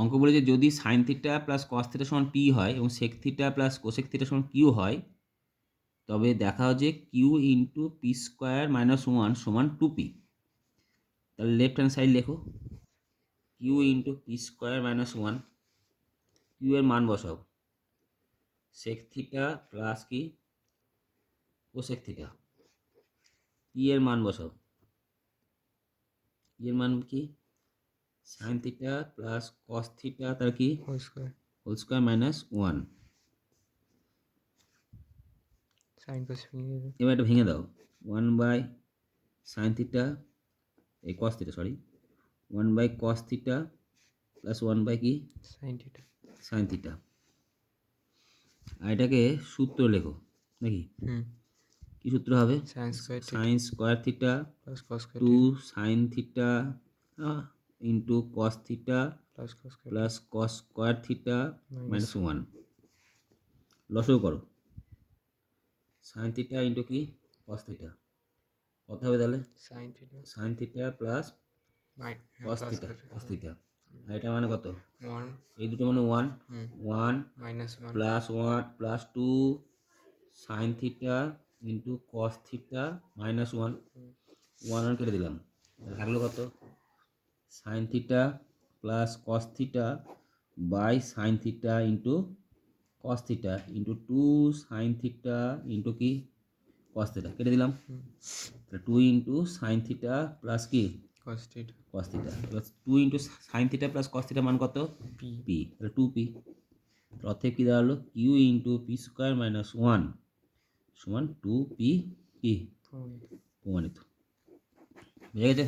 অঙ্ক বলেছে যদি sine theta plus cos theta সমান পি হয় এবং sec theta plus cosec theta সমান কিউ হয়, তবে দেখা যে Q into P square minus one সমান টু পি তাহলে লেফট হ্যান্ড সাইড লেখো। Q into P square minus one Q এর মান বসাও। সেক থিটা প্লাস কি? কোসেক থিটা পি এর মান বসাও। পি এর মান কি? Sine theta plus cos theta তার কি whole square whole square minus one sine cos ভেঙে এবার এটা ভেঙে দাও। ওয়ান বাই সাইন থিটা এই cos theta sorry one by cos theta plus one by কি? সাইন থিটা সাইন থিটা আর এটাকে সূত্র লেখো নাকি? কি সূত্র হবে? Sine square sine square theta plus cos square two sine theta into cos theta plus cos square theta minus one লসও করো। সাইন থিটা ইন্টু কি? কস থিটা কত হবে তাহলে? Sine theta sine theta plus cos theta cos theta আর এটা মানে কত? এই দুটো মানে one one minus plus one plus two sine theta into cos theta minus one one one কেটে দিলাম। থাকল কত? Sine theta plus cos theta by sine theta into cos theta into two sine theta into কি? Cos theta কেটে দিলাম। তাহলে two into sine theta plus কি? Cos theta cos theta plus two into sine theta plus cos theta মান কত? P তাহলে two P অর্থে কী দাঁড়াল। Q into P square minus one সমান টু পি কি? প্রমাণিত। বুঝে গেছে?